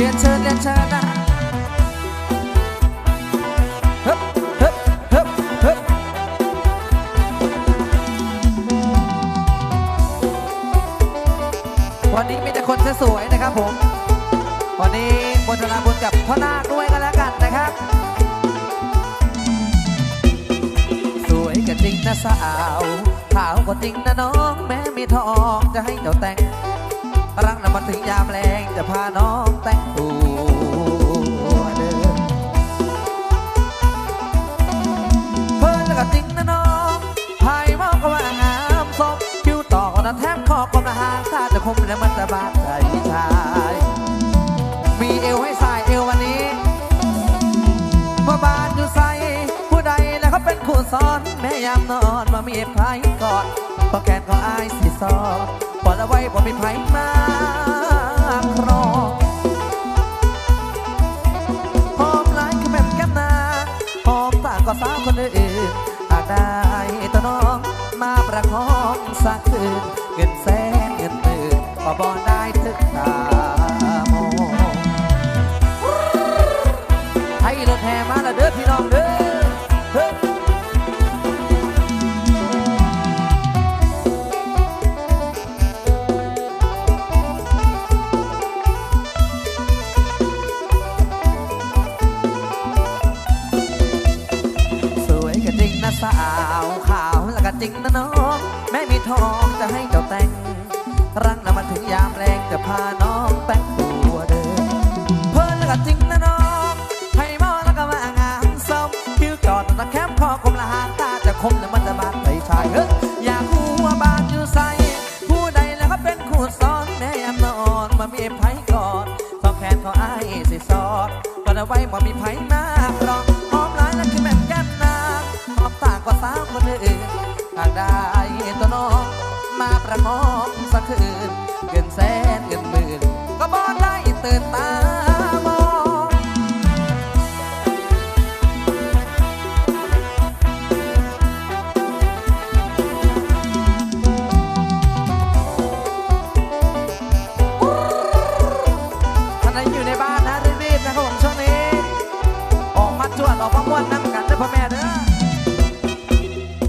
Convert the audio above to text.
รียนเชิญเรียนเชิญนะฮึบฮึบฮึบฮึบวันนี้มีแต่คนสวยๆนะครับผม วันนี้บนธนาบุญกับพ่อนาคด้วยกันแล้วกันนะครับ สวยก็จริงนะสาวขาวก็จริงนะน้อง แม้มีทองจะให้เจ้าแต่งรักนะมันถึงยามแรงจะพาน้อง มแล้วมันจะบาดใจชาย มีเอวให้สายเอววันนี้ว่าบ้านอยู่ใสผู้ใดแล้วเขาเป็นคู่ซ้อน แม่ยามนอนมามีไผกอดพอแกนก็อายสิซอปอดเอาไว้บ่มีไผมาครองหอมหลายคือแม่มแก้มนาหอมตาก็สาวคนอื่นหากได้ตัวน้องมาประคองสักคืนเงินแสนเงินหมื่น ก็บ่ได้ถึงตาโมให้รถแห่มาล้วเด้อพี่น้องเด้อเฮ้ยสวยก็จริงนะสาวขาวแล้วก็จริงนะน้องแม่มีทองจะให้เจ้าแต่ง รังนะมันถึงยามแรงจะพาน้องแต่งตัวเดินเพิ่นแล้วก็จริงนะน้องให้มอแล้วก็มางามซ้ำคิ้วจอดตะแคมคอคมละหางตาจะคมแล้วมันจะบาดใจชายเฮ้ยอยากรู้ว่าบานอยู่ใส่ผู้ใดแล้วก็เป็นคู่ซ้อนแม่ยามนอนมามีไผกอดสองแขนของอ้ายสิสอดก็เอาไว้มามีไผมากรองหอมหลายแล้วคือแม่แก้มนางหอมตากว่าสาวคนอื่นหากได้ตัวน้องมาประคอง สักคืนเงินแสนเงินหมื่นก็บ่ได้ตื่นตามองท่านใดอยู่ในบ้านนะรีบนะครับผมช่วงนี้ ออกมาจวดออกมาม่วนน้ำกันเด้อพ่อแม่เด้อ